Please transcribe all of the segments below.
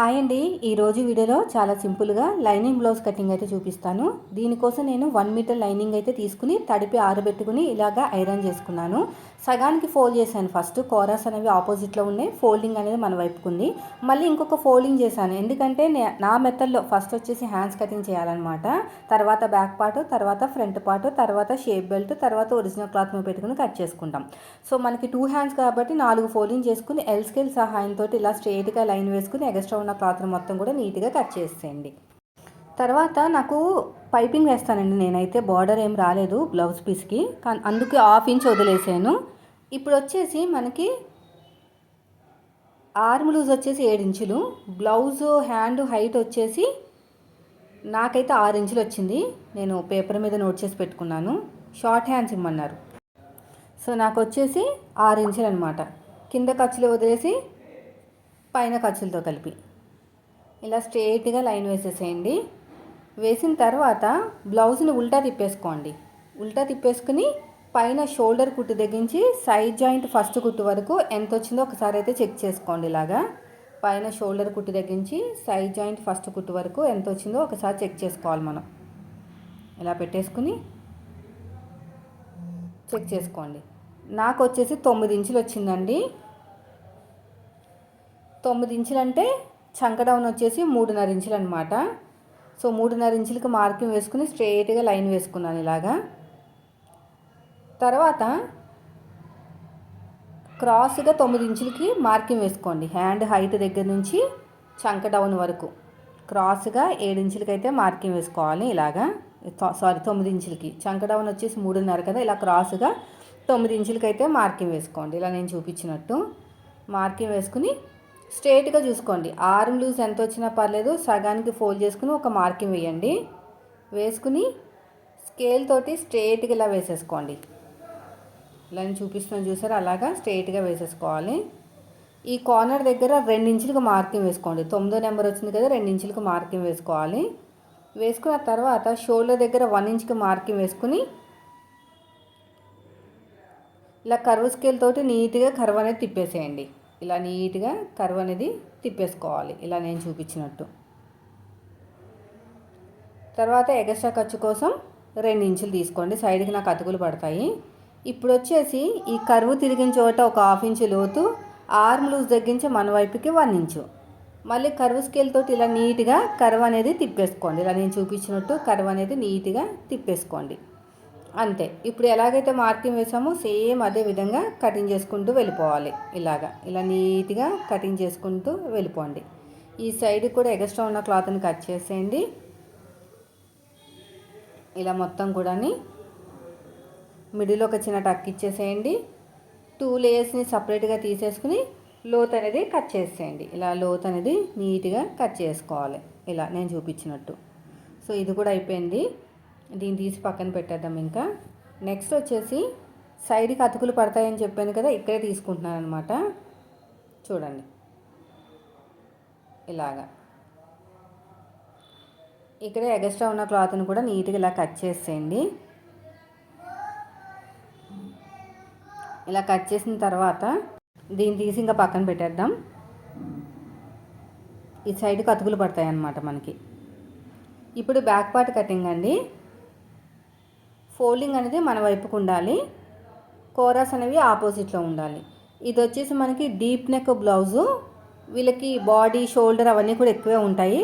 Hi అండి. ఈరోజు వీడియోలో చాలా సింపుల్గా లైనింగ్ బ్లౌజ్ కటింగ్ అయితే చూపిస్తాను. దీనికోసం నేను వన్ మీటర్ లైనింగ్ అయితే తీసుకుని తడిపి ఆరబెట్టుకుని ఇలాగా ఐరన్ చేసుకున్నాను. సగానికి ఫోల్డ్ చేశాను ఫస్ట్. కోరాస్ అనేవి ఆపోజిట్లో ఉన్నాయి. ఫోల్డింగ్ అనేది మన వైపుకుంది. మళ్ళీ ఇంకొక ఫోల్డింగ్ చేశాను. ఎందుకంటే నా మెథడ్లో ఫస్ట్ వచ్చేసి హ్యాండ్స్ కటింగ్ చేయాలన్నమాట. తర్వాత బ్యాక్ పార్ట్ తర్వాత ఫ్రంట్ పార్ట్ తర్వాత షేప్ బెల్ట్ తర్వాత ఒరిజినల్ క్లాత్ మీద పెట్టుకుని కట్ చేసుకుంటాం. సో మనకి టూ హ్యాండ్స్ కాబట్టి నాలుగు ఫోల్డింగ్ చేసుకుని ఎల్ స్కేల్ సహాయంతో ఇలా స్ట్రేట్గా లైన్ వేసుకుని ఎగస్ట్రా ఉన్న క్లాత్ మొత్తం కూడా నీట్గా కట్ చేసేయండి. తర్వాత నాకు పైపింగ్ వేస్తానండి నేనైతే. బార్డర్ ఏం రాలేదు బ్లౌజ్ పీస్కి. కానీ అందుకే హాఫ్ ఇంచ్ వదిలేసాను. ఇప్పుడు వచ్చేసి మనకి ఆర్మ్ లూజ్ వచ్చేసి ఏడు ఇంచులు. బ్లౌజ్ హ్యాండ్ హైట్ వచ్చేసి నాకైతే ఆరు ఇంచులు వచ్చింది. నేను పేపర్ మీద నోట్ చేసి పెట్టుకున్నాను. Short hands ఇమ్మన్నారు. సో నాకు వచ్చేసి ఆరు ఇంచులు అనమాట కింద ఖర్చులు వదిలేసి పైన ఖర్చులతో కలిపి. ఇలా స్ట్రేట్గా లైన్ వేసేసేయండి. వేసిన తర్వాత బ్లౌజ్ని ఉల్టా తిప్పేసుకోండి. ఉల్టా తిప్పేసుకుని పైన షోల్డర్ కుట్టు తెగించి సైడ్ జాయింట్ ఫస్ట్ కుట్టు వరకు ఎంత వచ్చిందో ఒకసారి అయితే చెక్ చేసుకోండి ఇలాగా. పైన షోల్డర్ కుట్టు తగ్గించి సైడ్ జాయింట్ ఫస్ట్ కుట్టు వరకు ఎంత వచ్చిందో ఒకసారి చెక్ చేసుకోవాలి మనం. ఇలా పెట్టేసుకుని చెక్ చేసుకోండి. నాకు వచ్చేసి తొమ్మిది ఇంచులు వచ్చిందండి. తొమ్మిది ఇంచులు అంటే వచ్చేసి మూడున్నర ఇంచులు అనమాట సో మూడున్నర ఇంచులకి మార్కింగ్ వేసుకుని స్ట్రైట్గా లైన్ వేసుకున్నాను ఇలాగా. తర్వాత క్రాస్గా తొమ్మిది ఇంచులకి మార్కింగ్ వేసుకోండి. హ్యాండ్ హైట్ దగ్గర నుంచి చంక డౌన్ వరకు. క్రాస్గా ఏడు ఇంచులకి అయితే మార్కింగ్ వేసుకోవాలి ఇలాగా. సారీ తొమ్మిది ఇంచులకి. చంక డౌన్ వచ్చేసి మూడున్నర కదా ఇలా క్రాస్గా తొమ్మిది ఇంచులకి అయితే మార్కింగ్ వేసుకోండి. ఇలా నేను చూపించినట్టు. మార్కింగ్ వేసుకుని స్ట్రేట్గా చూసుకోండి. ఆర్మ్ లూజ్ ఎంత వచ్చినా పర్లేదు సగానికి ఫోల్డ్ చేసుకుని ఒక మార్కింగ్ వేయండి. వేసుకుని స్కేల్ తోటి స్ట్రేట్గా ఇలా వేసేసుకోండి. ఇలా నేను చూపిస్తున్నాను చూసారు? అలాగా స్ట్రైట్గా వేసేసుకోవాలి. ఈ కార్నర్ దగ్గర రెండు ఇంచులకు మార్కింగ్ వేసుకోండి. తొమ్మిదో నెంబర్ వచ్చింది కదా రెండించులకు మార్కింగ్ వేసుకోవాలి. వేసుకున్న తర్వాత షోల్డర్ దగ్గర వన్ ఇంచ్కి మార్కింగ్ వేసుకుని ఇలా కర్వ్ స్కేల్ తోటి నీట్గా కర్వ్ అనేది తిప్పేసేయండి. ఇలా నీట్గా కర్వ్ అనేది తిప్పేసుకోవాలి. ఇలా నేను చూపించినట్టు. తర్వాత ఎగస్ట్రా ఖర్చు కోసం రెండు ఇంచులు తీసుకోండి. సైడ్కి నాకు అతుకులు పడతాయి. ఇప్పుడు వచ్చేసి ఈ కరువు తిరిగిన చోట ఒక హాఫ్ ఇంచు లోతు ఆర్మ్ లూజ్ తగ్గించి మన వైపుకి వన్ ఇంచు. మళ్ళీ కరువు స్కేల్ తోటి ఇలా నీట్గా కరువు అనేది తిప్పేసుకోండి. ఇలా నేను చూపించినట్టు కరువు అనేది నీట్గా తిప్పేసుకోండి. అంతే. ఇప్పుడు ఎలాగైతే మార్కింగ్ వేసామో సేమ్ అదే విధంగా కటింగ్ చేసుకుంటూ వెళ్ళిపోవాలి. ఇలాగా. ఇలా నీట్గా కటింగ్ చేసుకుంటూ వెళ్ళిపోండి. ఈ సైడ్ కూడా ఎక్స్ట్రా ఉన్న క్లాత్ని కట్ చేసేయండి. ఇలా మొత్తం కూడాని మిడిల్ ఒక చిన్న టక్ ఇచ్చేసేయండి. టూ లేయర్స్ని సపరేట్గా తీసేసుకుని లోత్ అనేది కట్ చేసేయండి. ఇలా లోత్ అనేది నీట్గా కట్ చేసుకోవాలి. ఇలా నేను చూపించినట్టు. సో ఇది కూడా అయిపోయింది. దీన్ని తీసి పక్కన పెట్టేద్దాం ఇంకా. నెక్స్ట్ వచ్చేసి సైడ్కి అతుకులు పడతాయని చెప్పాను కదా ఇక్కడే తీసుకుంటున్నాను అనమాట చూడండి. ఇలాగా. ఇక్కడ ఎగస్ట్రా ఉన్న క్లాత్ని కూడా నీట్గా ఇలా కట్ చేసేయండి. ఇలా కట్ చేసిన తర్వాత దీన్ని తీసి ఇంకా పక్కన పెట్టేద్దాం. ఈ సైడ్కి అతుకులు పడతాయి అన్నమాట మనకి. ఇప్పుడు బ్యాక్ పార్ట్ కటింగ్ అండి. ఫోల్డింగ్ అనేది మన వైపుకు ఉండాలి. కోరాస్ అనేవి ఆపోజిట్లో ఉండాలి. ఇది వచ్చేసి మనకి డీప్ నెక్ బ్లౌజు. వీళ్ళకి బాడీ షోల్డర్ అవన్నీ కూడా ఎక్కువే ఉంటాయి.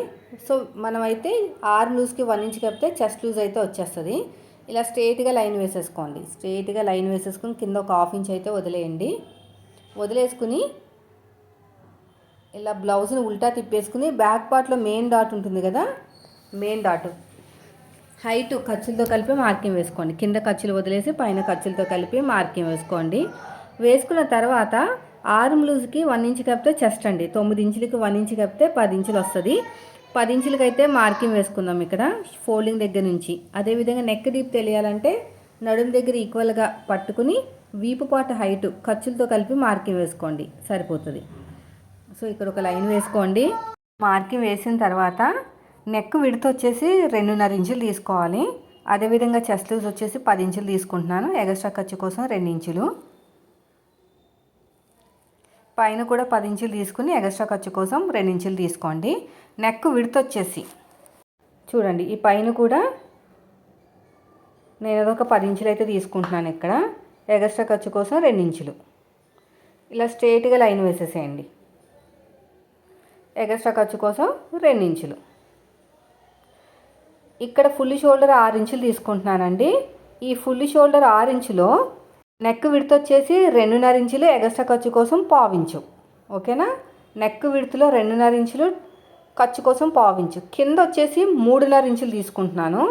సో మనమైతే ఆర్మ్ లూజ్కి వన్ ఇంచ్ కప్పితే చెస్ట్ లూజ్ అయితే వచ్చేస్తుంది. ఇలా స్ట్రేట్గా లైన్ వేసేసుకోండి. స్ట్రైట్గా లైన్ వేసేసుకుని కింద ఒక హాఫ్ ఇంచ్ అయితే వదిలేయండి. వదిలేసుకుని ఇలా బ్లౌజ్ని ఉల్టా తిప్పేసుకుని బ్యాక్ పార్ట్లో మెయిన్ డాట్ ఉంటుంది కదా మెయిన్ డాట్ హైట్ ఖర్చులతో కలిపి మార్కింగ్ వేసుకోండి. కింద ఖర్చులు వదిలేసి పైన ఖర్చులతో కలిపి మార్కింగ్ వేసుకోండి. వేసుకున్న తర్వాత ఆర్మ్ లూజ్కి వన్ ఇంచ్ కప్పితే చెస్ట్ అండి. తొమ్మిది ఇంచులకి వన్ ఇంచ్ కప్పితే పది ఇంచులు వస్తుంది. పది ఇంచులకి అయితే మార్కింగ్ వేసుకుందాం ఇక్కడ ఫోల్డింగ్ దగ్గర నుంచి. అదేవిధంగా నెక్ డీప్ తెలియాలంటే నడుము దగ్గర ఈక్వల్గా పట్టుకుని వీపు పాట హైటు ఖర్చులతో కలిపి మార్కింగ్ వేసుకోండి. సరిపోతుంది. సో ఇక్కడ ఒక లైన్ వేసుకోండి. మార్కింగ్ వేసిన తర్వాత నెక్ విడత వచ్చేసి రెండున్నర ఇంచులు తీసుకోవాలి. అదేవిధంగా చెస్ట్ లూజ్ వచ్చేసి పది ఇంచులు తీసుకుంటున్నాను. ఎగస్ట్రా ఖర్చు కోసం రెండు ఇంచులు. పైన కూడా పది ఇంచులు తీసుకుని ఎగస్ట్రా ఖర్చు కోసం రెండు ఇంచులు తీసుకోండి. నెక్ విడత వచ్చేసి చూడండి ఈ పైన కూడా నేను ఒక పది ఇంచులు అయితే తీసుకుంటున్నాను ఇక్కడ. ఎగస్ట్రా ఖర్చు కోసం రెండు ఇంచులు. ఇలా స్ట్రేట్గా లైన్ వేసేసేయండి. ఎగస్ట్రా ఖర్చు కోసం రెండు ఇంచులు. ఇక్కడ ఫుల్ షోల్డర్ ఆరు ఇంచులు తీసుకుంటున్నానండి. ఈ ఫుల్ షోల్డర్ ఆరు ఇంచులో నెక్ విడత వచ్చేసి రెండున్నర ఇంచులు ఎగస్ట్రా ఖర్చు కోసం పావించు ఓకేనా? నెక్ విడతలో రెండున్నర ఇంచులు ఖర్చు కోసం పావించు కింద వచ్చేసి మూడున్నర ఇంచులు తీసుకుంటున్నాను.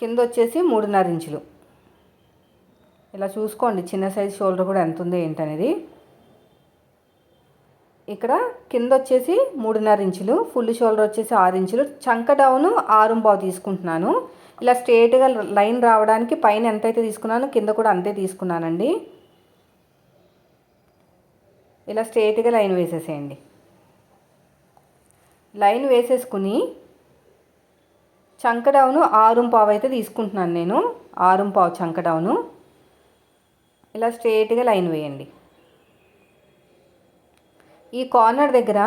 కింద వచ్చేసి మూడున్నర ఇంచులు. ఇలా చూసుకోండి చిన్న సైజ్ షోల్డర్ కూడా ఎంత ఉందో ఏంటనేది. ఇక్కడ కింద వచ్చేసి మూడున్నర ఇంచులు ఫుల్ షోల్డర్ వచ్చేసి ఆరు ఇంచులు. చంక డౌను ఆరుంబావు తీసుకుంటున్నాను. ఇలా స్ట్రేట్గా లైన్ రావడానికి పైన ఎంతైతే తీసుకున్నానో కింద కూడా అంతే తీసుకున్నానండి. ఇలా స్ట్రేట్గా లైన్ వేసేసేయండి. లైన్ వేసేసుకుని చంక డౌను ఆరుంపావు అయితే తీసుకుంటున్నాను నేను. ఆరుంపావు చంక డౌను ఇలా స్ట్రేట్గా లైన్ వేయండి. ఈ కార్నర్ దగ్గర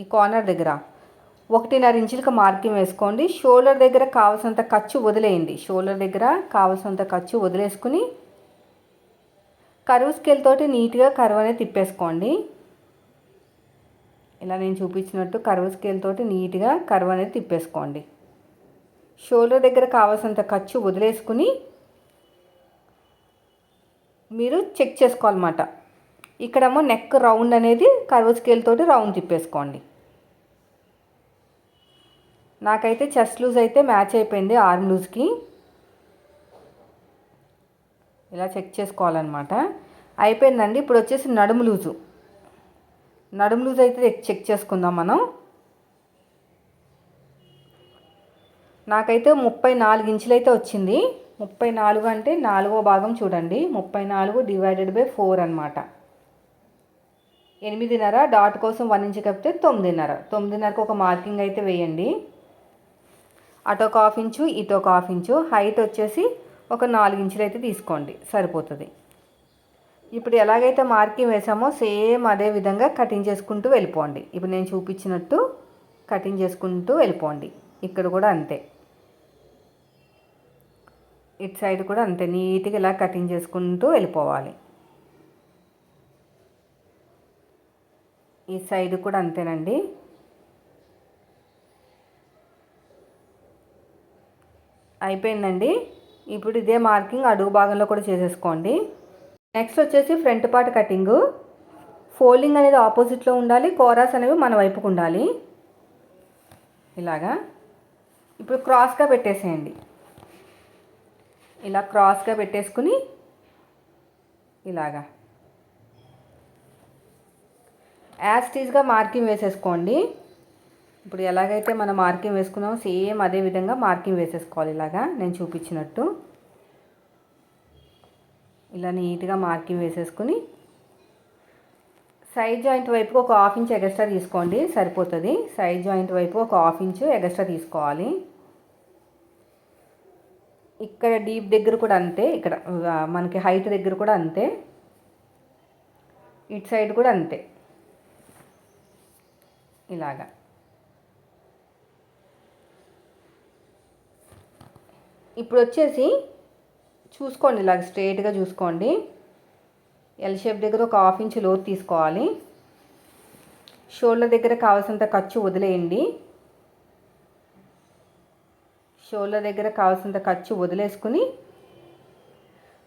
ఈ కార్నర్ దగ్గర ఒకటిన్నర ఇంచులకు మార్కింగ్ వేసుకోండి. షోల్డర్ దగ్గర కావాల్సినంత ఖర్చు వదిలేయండి. షోల్డర్ దగ్గర కావాల్సినంత ఖర్చు వదిలేసుకుని కరువు స్కేల్ తోటి నీట్గా కరువు అనేది తిప్పేసుకోండి. ఇలా నేను చూపించినట్టు కరువు స్కేల్ తోటి నీట్గా కరువు అనేది తిప్పేసుకోండి. షోల్డర్ దగ్గర కావాల్సినంత ఖర్చు వదిలేసుకుని మీరు చెక్ చేసుకోవాలన్నమాట. ఇక్కడేమో నెక్ రౌండ్ అనేది కర్వ్ స్కేల్ తోటి రౌండ్ తిప్పేసుకోండి నాకైతే చెస్ట్ లూజ్ అయితే మ్యాచ్ అయిపోయింది ఆర్మ్ లూజ్కి ఇలా చెక్ చేసుకోవాలన్నమాట. అయిపోయిందండి ఇప్పుడు వచ్చేసి నడుము లూజు నడుము లూజ్ అయితే చెక్ చేసుకుందాం మనం. నాకైతే ముప్పై నాలుగు ఇంచులు అయితే వచ్చింది. ముప్పై నాలుగు అంటే నాలుగో భాగం చూడండి. ముప్పై నాలుగు డివైడెడ్ బై ఫోర్ అనమాట ఎనిమిదిన్నర డాట్ కోసం వన్ ఇంచ్ కప్పితే తొమ్మిదిన్నర. తొమ్మిదిన్నరకు ఒక మార్కింగ్ అయితే వేయండి. అటు ఒక హాఫ్ ఇంచు ఇటు ఒక హాఫ్ ఇంచు. హైట్ వచ్చేసి ఒక నాలుగు ఇంచులు అయితే తీసుకోండి. సరిపోతుంది. ఇప్పుడు ఎలాగైతే మార్కింగ్ వేసామో సేమ్ అదే విధంగా కటింగ్ చేసుకుంటూ వెళ్ళిపోండి. ఇప్పుడు నేను చూపించినట్టు కటింగ్ చేసుకుంటూ వెళ్ళిపోండి. ఇక్కడ కూడా అంతే. ఇటు సైడ్ కూడా అంతే. నీట్గా ఇలా కటింగ్ చేసుకుంటూ వెళ్ళిపోవాలి. ఈ సైడ్ కూడా అంతేనండి. అయిపోయిందండి. ఇప్పుడు ఇదే మార్కింగ్ అడుగు భాగంలో కూడా చేసేసుకోండి. నెక్స్ట్ వచ్చేసి ఫ్రంట్ పార్ట్ కటింగు. ఫోల్డింగ్ అనేది ఆపోజిట్లో ఉండాలి కోరాస్ అనేవి మన వైపుకు ఉండాలి. ఇలాగా. ఇప్పుడు క్రాస్గా పెట్టేసేయండి. ఇలా క్రాస్గా పెట్టేసుకుని ఇలాగా. యాస్టీజ్గా మార్కింగ్ వేసేసుకోండి. ఇప్పుడు ఎలాగైతే మనం మార్కింగ్ వేసుకున్నామో సేమ్ అదే విధంగా మార్కింగ్ వేసేసుకోవాలి ఇలాగా. నేను చూపించినట్టు. ఇలా నీట్గా మార్కింగ్ వేసేసుకుని సైడ్ జాయింట్ వైపు ఒక హాఫ్ ఇంచ్ ఎగస్ట్రా తీసుకోండి సరిపోతుంది. సైడ్ జాయింట్ వైపు ఒక హాఫ్ ఇంచ్ ఎగస్ట్రా తీసుకోవాలి. ఇక్కడ డీప్ దగ్గర కూడా అంతే ఇక్కడ మనకి హైట్ దగ్గర కూడా అంతే. ఇటు సైడ్ కూడా అంతే. ఇలాగా. ఇప్పుడు వచ్చేసి చూసుకోండి ఇలాగ స్ట్రైట్గా చూసుకోండి. ఎల్ షేప్ దగ్గర ఒక హాఫ్ ఇంచ్ లోతు తీసుకోవాలి. షోల్డర్ దగ్గర కావాల్సినంత ఖర్చు వదిలేయండి. షోల్డర్ దగ్గర కావాల్సినంత ఖర్చు వదిలేసుకుని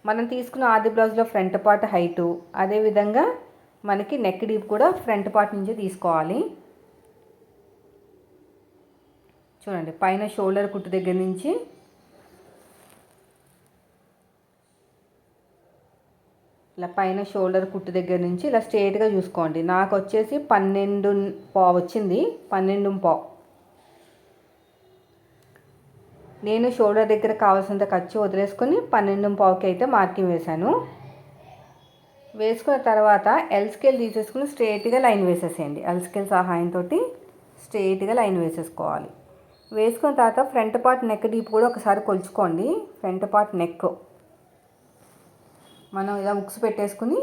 మనం తీసుకున్న ఆది బ్లౌజ్లో ఫ్రంట్ పార్ట్ హైటు అదేవిధంగా మనకి నెక్ డీప్ కూడా ఫ్రంట్ పార్ట్ నుంచి తీసుకోవాలి. చూడండి పైన షోల్డర్ కుట్టు దగ్గర నుంచి ఇలా పైన షోల్డర్ కుట్టు దగ్గర నుంచి ఇలా స్ట్రేట్గా చూసుకోండి. నాకు వచ్చేసి పన్నెండు పావు వచ్చింది పన్నెండు పావు నేను షోల్డర్ దగ్గర కావాల్సినంత ఖర్చు వదిలేసుకొని పన్నెండు పావుకి అయితే మార్కింగ్ వేశాను. వేసుకున్న తర్వాత ఎల్ స్కేల్ తీసేసుకుని స్ట్రేట్గా లైన్ వేసేసేయండి. ఎల్ స్కేల్ సహాయంతో స్ట్రేట్గా లైన్ వేసేసుకోవాలి. వేసుకున్న తర్వాత ఫ్రంట్ పార్ట్ నెక్ డీప్ కూడా ఒకసారి కొలుచుకోండి. ఫ్రంట్ పార్ట్ నెక్ మనం ఇలా ఉక్స్ పెట్టేసుకుని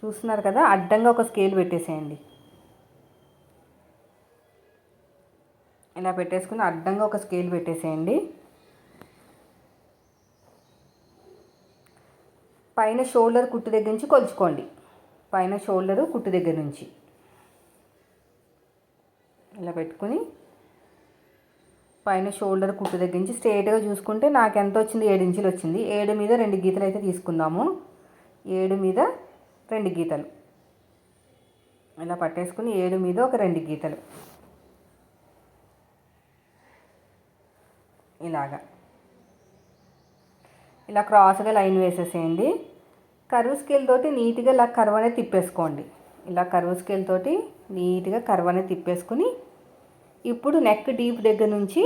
చూస్తున్నారు కదా అడ్డంగా ఒక స్కేల్ పెట్టేసేయండి. ఇలా పెట్టేసుకుని అడ్డంగా ఒక స్కేల్ పెట్టేసేయండి. పైన షోల్డర్ కుట్టు దగ్గర నుంచి కొలుచుకోండి. పైన షోల్డరు కుట్టు దగ్గర నుంచి. పెట్టుకుని పైన షోల్డర్ కుట్టు దగ్గర నుంచి స్ట్రేట్గా చూసుకుంటే నాకు ఎంత వచ్చింది? ఏడు ఇంచులు వచ్చింది. ఏడు మీద రెండు గీతలు అయితే తీసుకుందాము. ఏడు మీద రెండు గీతలు. ఇలా పట్టేసుకుని ఏడు మీద ఒక రెండు గీతలు. ఇలాగా. ఇలా క్రాస్గా లైన్ వేసేసేయండి. కరువు స్కేల్ తోటి నీట్గా ఇలా కర్వ్ అనేది తిప్పేసుకోండి. ఇలా కరువు స్కేల్ తోటి నీట్గా కర్వ్ అనేది తిప్పేసుకుని ఇప్పుడు నెక్ డీప్ దగ్గర నుంచి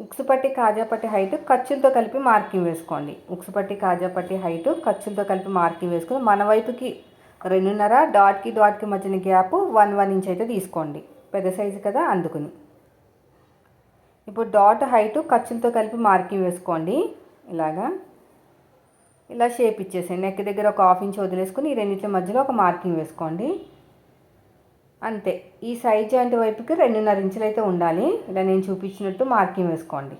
ఉక్సుపట్టి కాజాపట్టి హైట్ ఖర్చులతో కలిపి మార్కింగ్ వేసుకోండి. ఉక్సుపట్టి కాజాపట్టి హైట్ ఖర్చులతో కలిపి మార్కింగ్ వేసుకుని మన వైపుకి రెండున్నర డాట్కి డాట్కి మధ్యన గ్యాప్ వన్ వన్ ఇంచ్ అయితే తీసుకోండి. పెద్ద సైజు కదా అందుకుని. ఇప్పుడు డాట్ హైట్ ఖర్చులతో కలిపి మార్కింగ్ వేసుకోండి. ఇలాగా. ఇలా షేప్ ఇచ్చేసేయండి. నెక్ దగ్గర ఒక హాఫ్ ఇంచ్ వదిలేసుకుని ఈ రెండింటి మధ్యలో ఒక మార్కింగ్ వేసుకోండి. అంతే. ఈ సైడ్ జాయింట్ వైపుకి రెండున్నర ఇంచులు అయితే ఉండాలి. ఇలా నేను చూపించినట్టు మార్కింగ్ వేసుకోండి.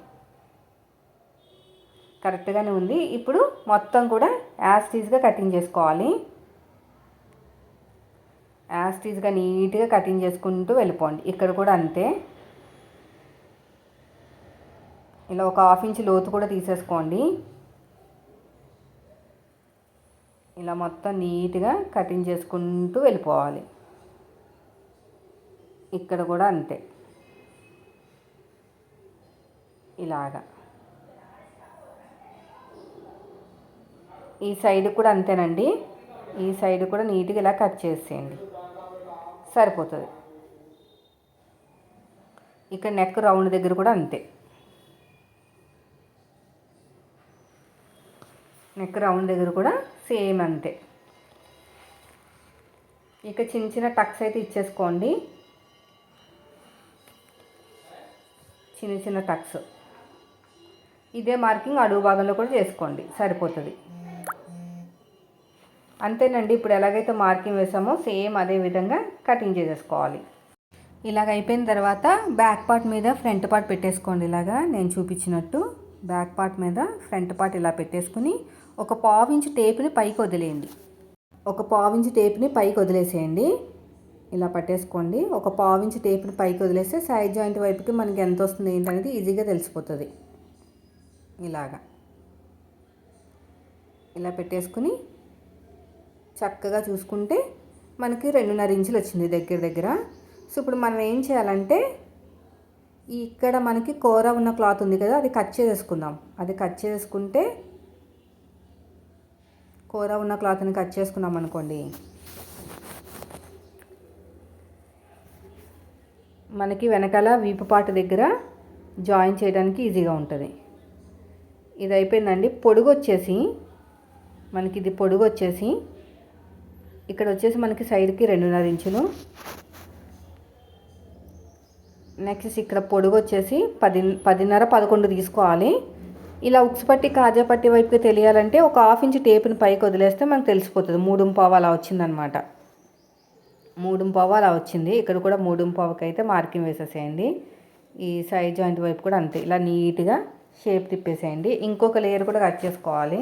కరెక్ట్గానే ఉంది. ఇప్పుడు మొత్తం కూడా యాస్టీజ్గా కటింగ్ చేసుకోవాలి. యాస్టీజ్గా నీట్గా కటింగ్ చేసుకుంటూ వెళ్ళిపోండి. ఇక్కడ కూడా అంతే. ఇలా ఒక హాఫ్ ఇంచ్ లోతు కూడా తీసేసుకోండి. ఇలా మొత్తం నీట్గా కటింగ్ చేసుకుంటూ వెళ్ళిపోవాలి. ఇక్కడ కూడా అంతే. ఇలాగా. ఈ సైడ్ కూడా అంతేనండి. ఈ సైడ్ కూడా నీట్గా ఇలా కట్ చేసేయండి. సరిపోతుంది. ఇక్కడ నెక్ రౌండ్ దగ్గర కూడా అంతే. నెక్ రౌండ్ దగ్గర కూడా సేమ్ అంతే. ఇక చిన్న చిన్న టక్స్ అయితే ఇచ్చేసుకోండి. చిన్న చిన్న టక్స్. ఇదే మార్కింగ్ అడుగు భాగంలో కూడా చేసుకోండి. సరిపోతుంది. అంతేనండి ఇప్పుడు ఎలాగైతే మార్కింగ్ వేసామో సేమ్ అదే విధంగా కటింగ్ చేసేసుకోవాలి. ఇలాగ అయిపోయిన తర్వాత బ్యాక్ పార్ట్ మీద ఫ్రంట్ పార్ట్ పెట్టేసుకోండి ఇలాగా. నేను చూపించినట్టు బ్యాక్ పార్ట్ మీద ఫ్రంట్ పార్ట్ ఇలా పెట్టేసుకుని ఒక పావు ఇంచు టేప్ని పైకి వదిలేయండి. ఒక పావు ఇంచు టేప్ని పైకి వదిలేసేయండి. ఇలా పట్టేసుకోండి. ఒక పావు ఇంచు టేప్ని పైకి వదిలేస్తే సైడ్ జాయింట్ వైపుకి మనకి ఎంత వస్తుంది ఏంటనేది ఈజీగా తెలిసిపోతుంది. ఇలాగా. ఇలా పెట్టేసుకుని చక్కగా చూసుకుంటే మనకి రెండున్నర ఇంచులు వచ్చింది దగ్గర దగ్గర. సో ఇప్పుడు మనం ఏం చేయాలంటే ఇక్కడ మనకి కూర ఉన్న క్లాత్ ఉంది కదా అది కట్ చేసేసుకుందాం. అది కట్ చేసుకుంటే కూర ఉన్న క్లాత్ని కట్ చేసుకున్నాం అనుకోండి మనకి వెనకాల వీపుపాటు దగ్గర జాయిన్ చేయడానికి ఈజీగా ఉంటుంది. ఇది అయిపోయిందండి. పొడుగు వచ్చేసి మనకి ఇది పొడుగు వచ్చేసి ఇక్కడ వచ్చేసి మనకి సైడ్కి రెండున్నర ఇంచులు. నెక్స్ట్ ఇక్కడ పొడుగు వచ్చేసి పది పదిన్నర పదకొండు తీసుకోవాలి. ఇలా ఉక్స్ పట్టి కాజా పట్టి వైపుకి తెలియాలంటే ఒక హాఫ్ ఇంచ్ టేపుని పైకి వదిలేస్తే మనకు తెలిసిపోతుంది. మూడు పావు అలా వచ్చిందనమాట. మూడు పావు అలా వచ్చింది. ఇక్కడ కూడా మూడు పావుకి అయితే మార్కింగ్ వేసేసేయండి. ఈ సైడ్ జాయింట్ వైపు కూడా అంతే. ఇలా నీట్గా షేప్ తిప్పేసేయండి. ఇంకొక లేయర్ కూడా కట్ చేసుకోవాలి.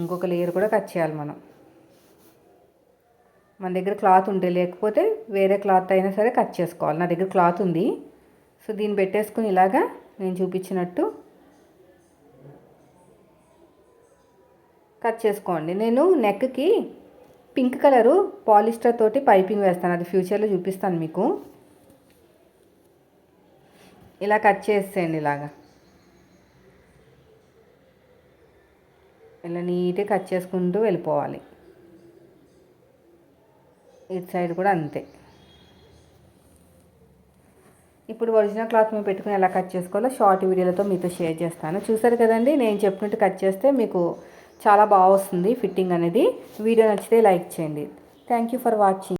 ఇంకొక లేయర్ కూడా కట్ చేయాలి మనం. మన దగ్గర క్లాత్ ఉంటే లేకపోతే వేరే క్లాత్ అయినా సరే కట్ చేసుకోవాలి. నా దగ్గర క్లాత్ ఉంది. సో దీన్ని పెట్టేసుకుని ఇలాగా నేను చూపించినట్టు కట్ చేసుకోండి. నేను నెక్కి పింక్ కలరు పాలిస్టర్ తోటి పైపింగ్ వేస్తాను. అది ఫ్యూచర్లో చూపిస్తాను మీకు. ఇలా కట్ చేసేయండి ఇలాగా. ఇలా నీట్గా కట్ చేసుకుంటూ వెళ్ళిపోవాలి. ఇటు సైడ్ కూడా అంతే. ఇప్పుడు ఒరిజినల్ క్లాత్ మేము పెట్టుకుని ఎలా కట్ చేసుకోవాలో షార్ట్ వీడియోలతో మీతో షేర్ చేస్తాను. చూసారు కదండి నేను చెప్పినట్టు కట్ చేస్తే మీకు చాలా బాగా వస్తుంది ఫిట్టింగ్ అనేది. వీడియో నచ్చితే లైక్ చేయండి. Thank you for watching